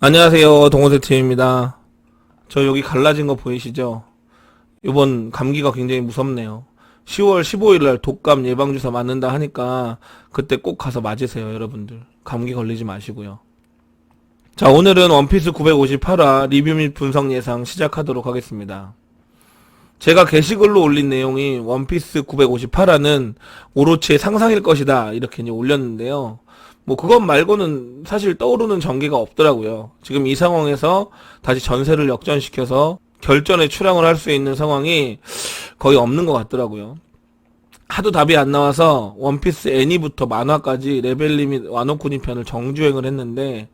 안녕하세요. 동호세팀입니다. 저 여기 갈라진 거 보이시죠? 이번 감기가 굉장히 무섭네요. 10월 15일 날 독감 예방주사 맞는다 하니까 그때 꼭 가서 맞으세요, 여러분들. 감기 걸리지 마시고요. 자, 오늘은 원피스 958화 리뷰 및 분석 예상 시작하도록 하겠습니다. 제가 게시글로 올린 내용이 원피스 958화는 오로치의 상상일 것이다. 이렇게 이제 올렸는데요. 뭐 그것 말고는 사실 떠오르는 전개가 없더라고요. 지금 이 상황에서 다시 전세를 역전시켜서 결전에 출항을 할 수 있는 상황이 거의 없는 것 같더라고요. 하도 답이 안 나와서 원피스 애니부터 만화까지 레벨 리밋 와노쿠니 편을 정주행을 했는데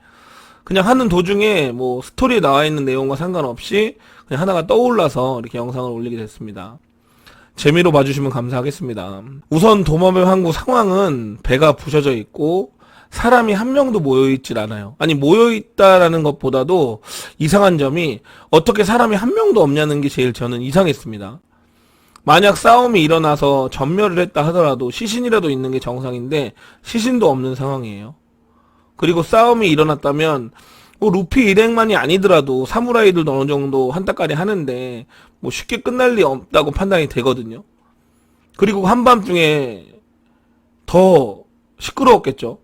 그냥 하는 도중에 뭐 스토리에 나와 있는 내용과 상관없이 그냥 하나가 떠올라서 이렇게 영상을 올리게 됐습니다. 재미로 봐주시면 감사하겠습니다. 우선 도마뱀 항구 상황은 배가 부셔져 있고 사람이 한 명도 모여있질 않아요. 아니 모여있다라는 것보다도 이상한 점이 어떻게 사람이 한 명도 없냐는 게 제일 저는 이상했습니다. 만약 싸움이 일어나서 전멸을 했다 하더라도 시신이라도 있는 게 정상인데 시신도 없는 상황이에요. 그리고 싸움이 일어났다면 뭐 루피 일행만이 아니더라도 사무라이들도 어느 정도 한따까리 하는데 뭐 쉽게 끝날 리 없다고 판단이 되거든요. 그리고 한밤중에 더 시끄러웠겠죠.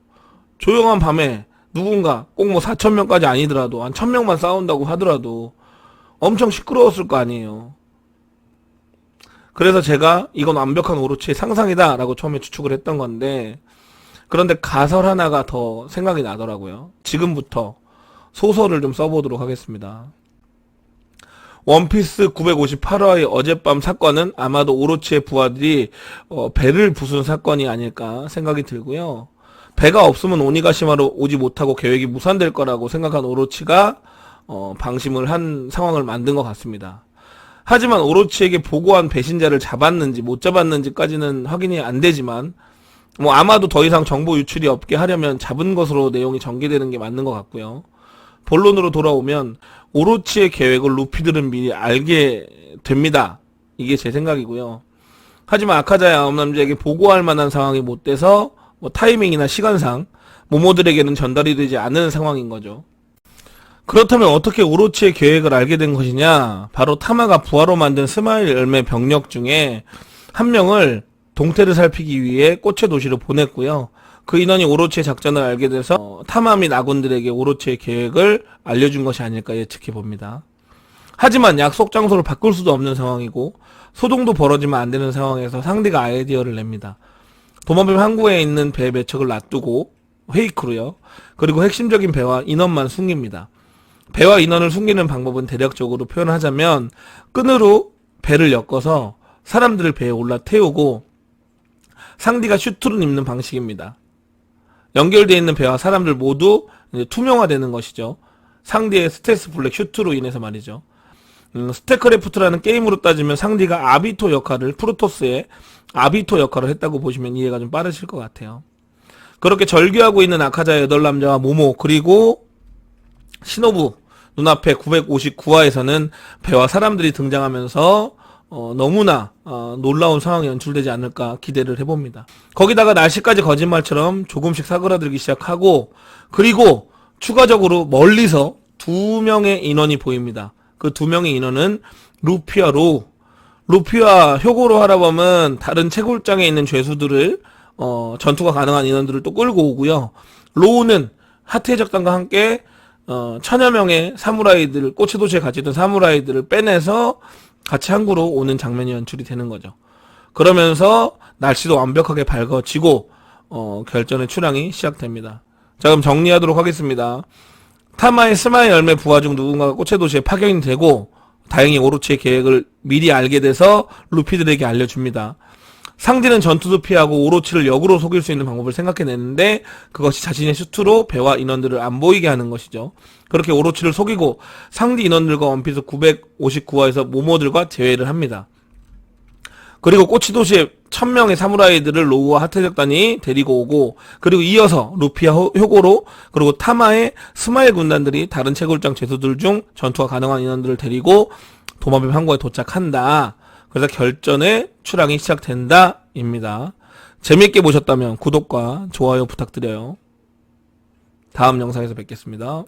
조용한 밤에 누군가 꼭 뭐 4천 명까지 아니더라도 한 1000명만 싸운다고 하더라도 엄청 시끄러웠을 거 아니에요. 그래서 제가 이건 완벽한 오로치의 상상이다라고 처음에 추측을 했던 건데 그런데 가설 하나가 더 생각이 나더라고요. 지금부터 소설을 좀 써보도록 하겠습니다. 원피스 958화의 어젯밤 사건은 아마도 오로치의 부하들이 어, 배를 부순 사건이 아닐까 생각이 들고요. 배가 없으면 오니가시마로 오지 못하고 계획이 무산될 거라고 생각한 오로치가 어, 방심을 한 상황을 만든 것 같습니다. 하지만 오로치에게 보고한 배신자를 잡았는지 못 잡았는지까지는 확인이 안 되지만 뭐 아마도 더 이상 정보 유출이 없게 하려면 잡은 것으로 내용이 전개되는 게 맞는 것 같고요. 본론으로 돌아오면 오로치의 계획을 루피들은 미리 알게 됩니다. 이게 제 생각이고요. 하지만 아카자의 아홉 남자에게 보고할 만한 상황이 못 돼서 뭐 타이밍이나 시간상 모모들에게는 전달이 되지 않은 상황인 거죠. 그렇다면 어떻게 오로치의 계획을 알게 된 것이냐? 바로 타마가 부하로 만든 스마일 열매 병력 중에 한 명을 동태를 살피기 위해 꽃의 도시로 보냈고요. 그 인원이 오로치의 작전을 알게 돼서 어, 타마 및 아군들에게 오로치의 계획을 알려준 것이 아닐까 예측해 봅니다. 하지만 약속 장소를 바꿀 수도 없는 상황이고 소동도 벌어지면 안 되는 상황에서 상대가 아이디어를 냅니다. 도마뱀 항구에 있는 배 매척을 놔두고 회의크루요. 그리고 핵심적인 배와 인원만 숨깁니다. 배와 인원을 숨기는 방법은 대략적으로 표현하자면 끈으로 배를 엮어서 사람들을 배에 올라 태우고 상디가 슈트를 입는 방식입니다. 연결되어 있는 배와 사람들 모두 투명화되는 것이죠. 상디의 스테스 블랙 슈트로 인해서 말이죠. 음, 스테크래프트라는 게임으로 따지면 상디가 아비토 역할을 프로토스의 아비토 역할을 했다고 보시면 이해가 좀 빠르실 것 같아요. 그렇게 절규하고 있는 아카자의 여덟 남자와 모모 그리고 시노부 눈앞에 959화에서는 배와 사람들이 등장하면서 어, 너무나 어, 놀라운 상황이 연출되지 않을까 기대를 해봅니다. 거기다가 날씨까지 거짓말처럼 조금씩 사그라들기 시작하고 그리고 추가적으로 멀리서 두 명의 인원이 보입니다. 그 두 명의 인원은 루피와 로우. 루피와 효고로 하라범은 다른 채굴장에 있는 죄수들을 어, 전투가 가능한 인원들을 또 끌고 오고요. 로우는 하트의 적단과 함께 어, 천여 명의 사무라이들, 꼬치 도시에 갇혀 있던 사무라이들을 빼내서 같이 항구로 오는 장면이 연출이 되는 거죠. 그러면서 날씨도 완벽하게 밝아지고 어, 결전의 출항이 시작됩니다. 자 그럼 정리하도록 하겠습니다. 타마의 스마일 열매 부하 중 누군가가 꽃의 도시에 파견이 되고 다행히 오로치의 계획을 미리 알게 돼서 루피들에게 알려줍니다. 상디는 전투도 피하고 오로치를 역으로 속일 수 있는 방법을 생각해내는데 그것이 자신의 슈트로 배와 인원들을 안 보이게 하는 것이죠. 그렇게 오로치를 속이고 상디 인원들과 원피스 959화에서 모모들과 재회를 합니다. 그리고 꼬치 도시에 천명의 사무라이들을 로우와 하태적단이 데리고 오고 그리고 이어서 루피와 호- 효고로 그리고 타마의 스마일 군단들이 다른 채굴장 죄수들 중 전투가 가능한 인원들을 데리고 도마뱀 항구에 도착한다. 그래서 결전의 출항이 시작된다. 입니다. 재밌게 보셨다면 구독과 좋아요 부탁드려요. 다음 영상에서 뵙겠습니다.